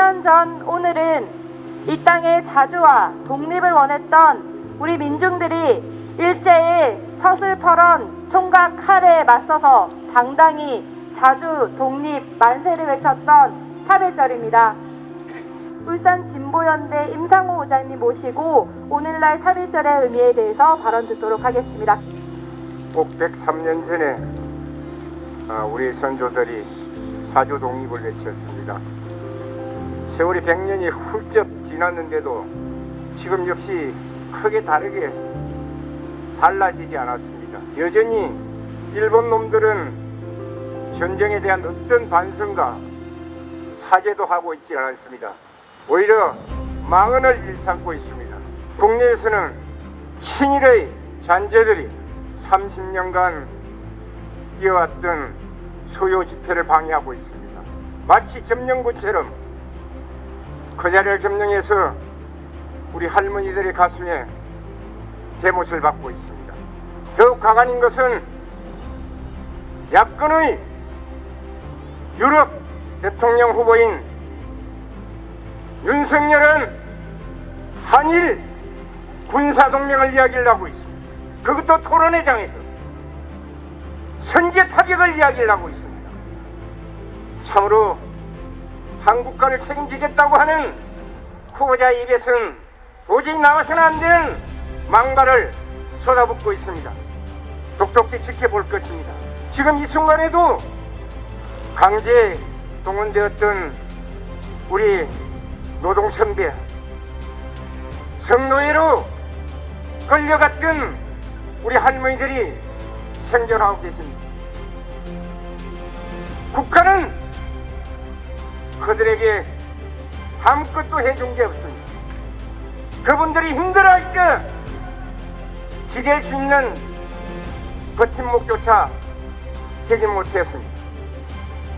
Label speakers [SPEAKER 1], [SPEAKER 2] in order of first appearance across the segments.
[SPEAKER 1] 10년 전 오늘은 이 땅의 자주와 독립을 원했던 우리 민중들이 일제의 서슬퍼런 총각 칼에 맞서서 당당히 자주 독립 만세를 외쳤던 사일절입니다 울산 진보연대 임상호 의장님 모시고 오늘날 사일절의 의미에 대해서 발언 듣도록 하겠습니다.
[SPEAKER 2] 꼭 103년 전에 아, 우리 선조들이 자주 독립을 외쳤습니다. 세월이 100년이 훌쩍 지났는데도 지금 역시 크게 다르게 달라지지 않았습니다. 여전히 일본 놈들은 전쟁에 대한 어떤 반성과 사죄도 하고 있지 않습니다. 오히려 망언을 일삼고 있습니다. 국내에서는 친일의 잔재들이 30년간 이어왔던 소요 집회를 방해하고 있습니다. 마치 점령군처럼 그 자리를 점령해서 우리 할머니들의 가슴에 대못을 받고 있습니다. 더욱 가관인 것은 야권의 유럽 대통령 후보인 윤석열은 한일 군사동맹을 이야기를 하고 있습니다. 그것도 토론회장에서 선제 타격을 이야기를 하고 있습니다. 참으로 한국가를 책임지겠다고 하는 후보자 입에서는 도저히 나와서는 안 되는 망발을 쏟아붓고 있습니다. 똑똑히 지켜볼 것입니다. 지금 이 순간에도 강제 동원되었던 우리 노동 선배 성노예로 끌려갔던 우리 할머니들이 생존하고 계십니다. 국가는 그들에게 아무것도 해준 게 없습니다. 그분들이 힘들어할 때 기댈 수 있는 버팀목조차 되지 못했습니다.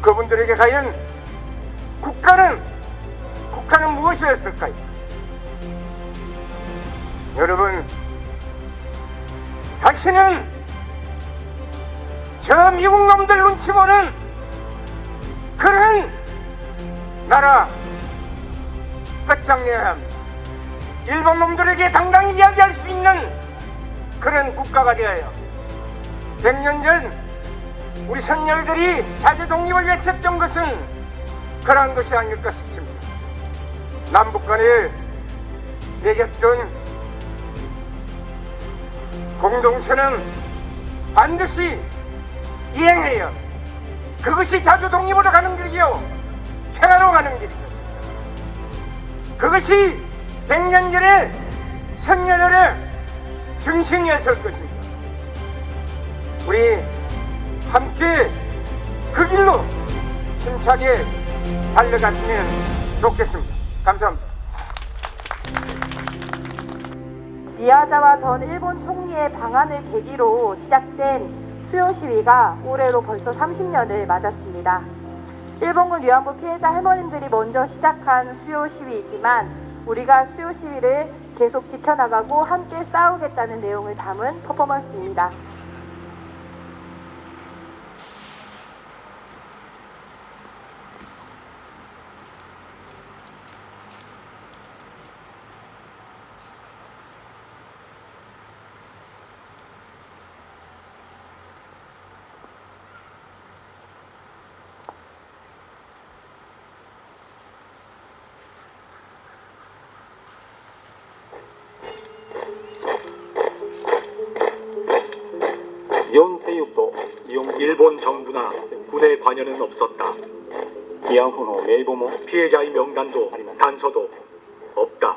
[SPEAKER 2] 그분들에게 과연 국가는 국가는 무엇이었을까요? 여러분 다시는 저 미국 놈들 눈치 보는 그런 나라 끝장내야 합니다. 일본 놈들에게 당당히 이야기할 수 있는 그런 국가가 되어야 100년 전 우리 선열들이 자주 독립을 외쳤던 것은 그러한 것이 아닐까 싶습니다. 남북 간에 맺었던 공동체는 반드시 이행해요. 그것이 자주 독립으로 가는 길이요. 평화로 가는 길이죠. 그것이 100년 전에 선녀들의 정신이었을 것입니다. 우리 함께 그 길로 힘차게 달려갔으면 좋겠습니다. 감사합니다.
[SPEAKER 1] 미야자와 전 일본 총리의 방한을 계기로 시작된 수요 시위가 올해로 벌써 30년을 맞았습니다. 일본군 위안부 피해자 할머님들이 먼저 시작한 수요 시위이지만 우리가 수요 시위를 계속 지켜나가고 함께 싸우겠다는 내용을 담은 퍼포먼스입니다.
[SPEAKER 3] 연세육도 일본 정부나 군의 관여는 없었다. 피해자의 명단도 단서도 없다.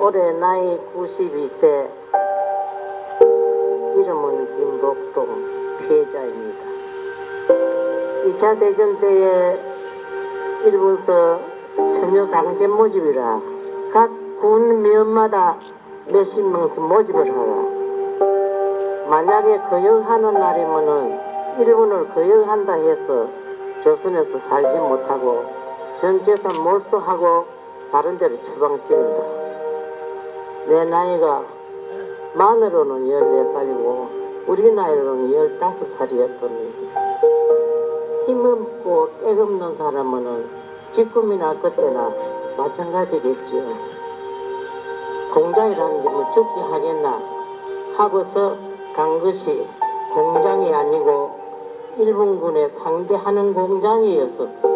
[SPEAKER 4] 올해 나이 92세 이름은 김복동 피해자입니다. 2차 대전 때에 일본서 전혀 강제 모집이라 각 군 면마다 몇십 명씩 모집을 하라. 만약에 거역하는 날이면은 일본을 거역한다 해서 조선에서 살지 못하고 전 재산 몰수하고 다른 데로 추방시킨다. 내 나이가 만으로는 14살이고 우리 나이로는 15살이었더니 힘없고 애없는 사람은 지금이나 그때나 마찬가지겠지요. 공장이라는 게 뭐 죽게 하겠나 하고서 간 것이 공장이 아니고 일본군에 상대하는 공장이었습니다.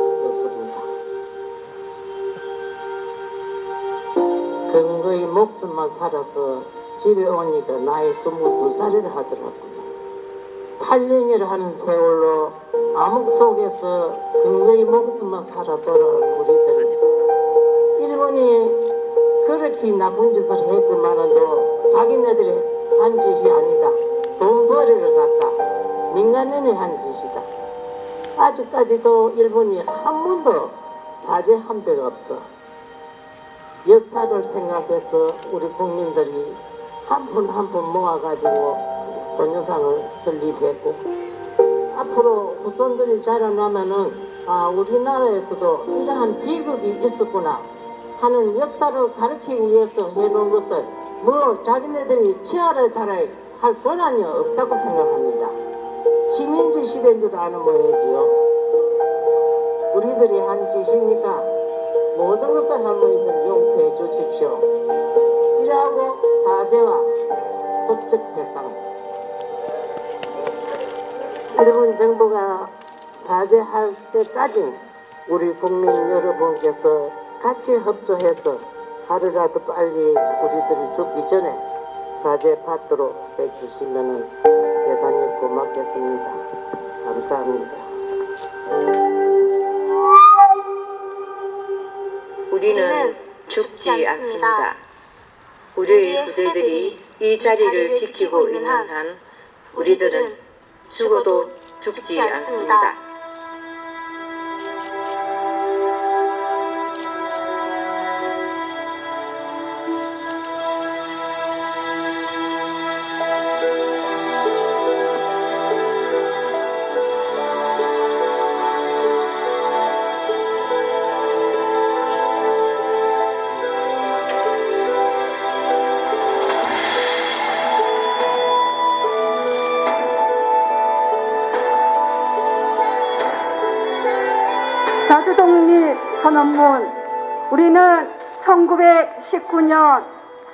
[SPEAKER 4] 근거의 목숨만 살아서 집에 오니까 나이 22살을 하더라고요. 8년이라 하는 세월로 암흑 속에서 근거의 목숨만 살아 돌아온 우리들. 일본이 그렇게 나쁜 짓을 했구만은도 자기네들이 한 짓이 아니다. 돈 벌이를 갖다 민간인이 한 짓이다. 아직까지도 일본이 한 번도 사죄한 적 없어. 역사를 생각해서 우리 국민들이 한푼한푼 모아가지고 소녀상을 설립했고 앞으로 후손들이 자라나면은 아 우리나라에서도 이러한 비극이 있었구나 하는 역사를 가르치기 위해서 해놓은 것을 뭐 자기네들이 치아를 달아야 할 권한이 없다고 생각합니다. 시민지 시대인 줄 아는 모양이지요. 우리들이 한 짓이니까 모든 것을 할머니들 용서해 주십시오. 이라고 사죄와 법적 해상. 일본 정부가 사죄할 때까지 우리 국민 여러분께서 같이 협조해서 하루라도 빨리 우리들이 죽기 전에 사죄 받도록 해주시면 대단히 고맙겠습니다. 감사합니다.
[SPEAKER 5] 우리는 죽지 않습니다. 우리의 후대들이 이 자리를 지키고 있는 한 우리들은 죽어도 죽지 않습니다.
[SPEAKER 6] 1919년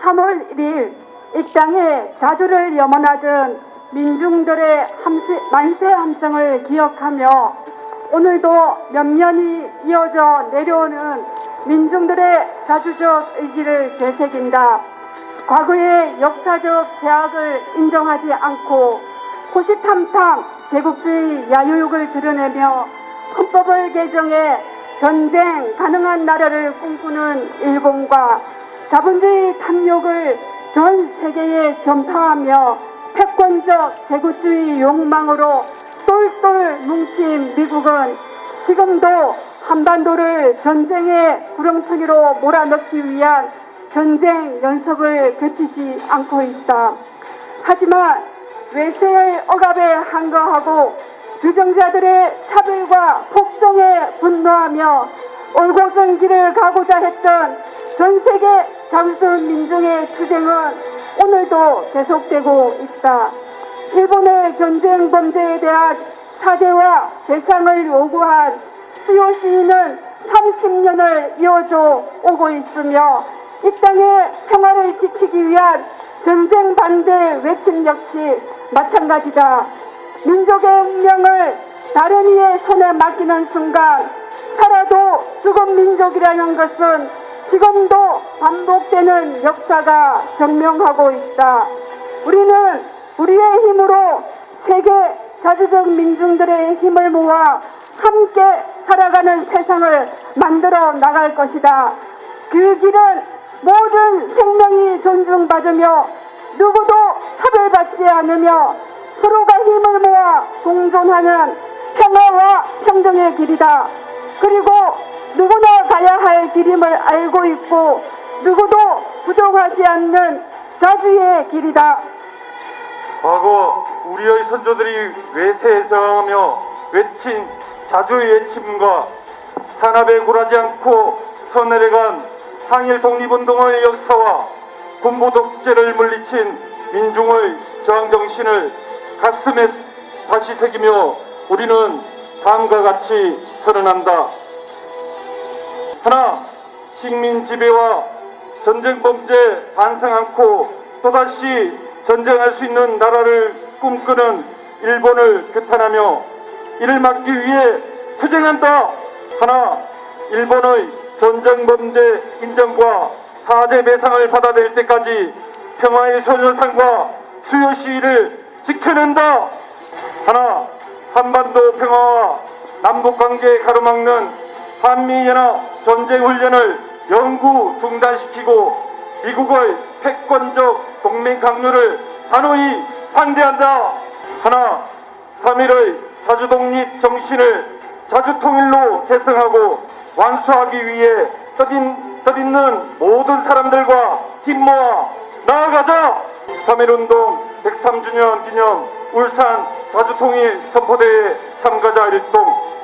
[SPEAKER 6] 3월 1일 이 땅에 자주를 염원하던 민중들의 함세, 만세 함성을 기억하며 오늘도 면면이 이어져 내려오는 민중들의 자주적 의지를 되새긴다. 과거의 역사적 제약을 인정하지 않고 호시탐탐 제국주의 야유욕을 드러내며 헌법을 개정해 전쟁 가능한 나라를 꿈꾸는 일본과 자본주의 탐욕을 전 세계에 전파하며 패권적 제국주의 욕망으로 똘똘 뭉친 미국은 지금도 한반도를 전쟁의 구렁텅이로 몰아넣기 위한 전쟁 연습을 그치지 않고 있다. 하지만 외세의 억압에 한거하고 주정자들의 차별과 폭정에 분노하며 올곧은 길을 가고자 했던 전 세계 자유스러운 민중의 투쟁은 오늘도 계속되고 있다. 일본의 전쟁 범죄에 대한 사죄와 배상을 요구한 수요 시위는 30년을 이어져 오고 있으며 이 땅의 평화를 지키기 위한 전쟁 반대 외침 역시 마찬가지다. 민족의 운명을 다른 이의 손에 맡기는 순간 살아도 죽은 민족이라는 것은 지금도 반복되는 역사가 증명하고 있다. 우리는 우리의 힘으로 세계 자주적 민중들의 힘을 모아 함께 살아가는 세상을 만들어 나갈 것이다. 그 길은 모든 생명이 존중받으며 누구도 차별받지 않으며 서로가 힘을 모아 공존하는 평화와 평등의 길이다. 그리고 누구나 가야 할 길임을 알고 있고 누구도 부정하지 않는 자주의 길이다.
[SPEAKER 7] 과거 우리의 선조들이 외세에 저항하며 외친 자주의 외침과 탄압에 굴하지 않고 서내려간 항일 독립운동의 역사와 군부 독재를 물리친 민중의 저항 정신을 가슴에 다시 새기며 우리는 다음과 같이 선언한다. 하나, 식민 지배와 전쟁 범죄 반성 않고 또다시 전쟁할 수 있는 나라를 꿈꾸는 일본을 규탄하며 이를 막기 위해 투쟁한다. 하나, 일본의 전쟁 범죄 인정과 사죄 배상을 받아낼 때까지 평화의 소녀상과 수요 시위를 지켜낸다. 하나, 한반도 평화와 남북 관계 가로막는 한미연합 전쟁 훈련을 영구 중단시키고 미국의 패권적 동맹 강요를 단호히 반대한다. 하나, 3일의 자주독립 정신을 자주통일로 개성하고 완수하기 위해 떠있, 떠있는 모든 사람들과 힘모아 나아가자! 3.1운동 103주년 기념 울산 자주통일 선포대회 참가자 일동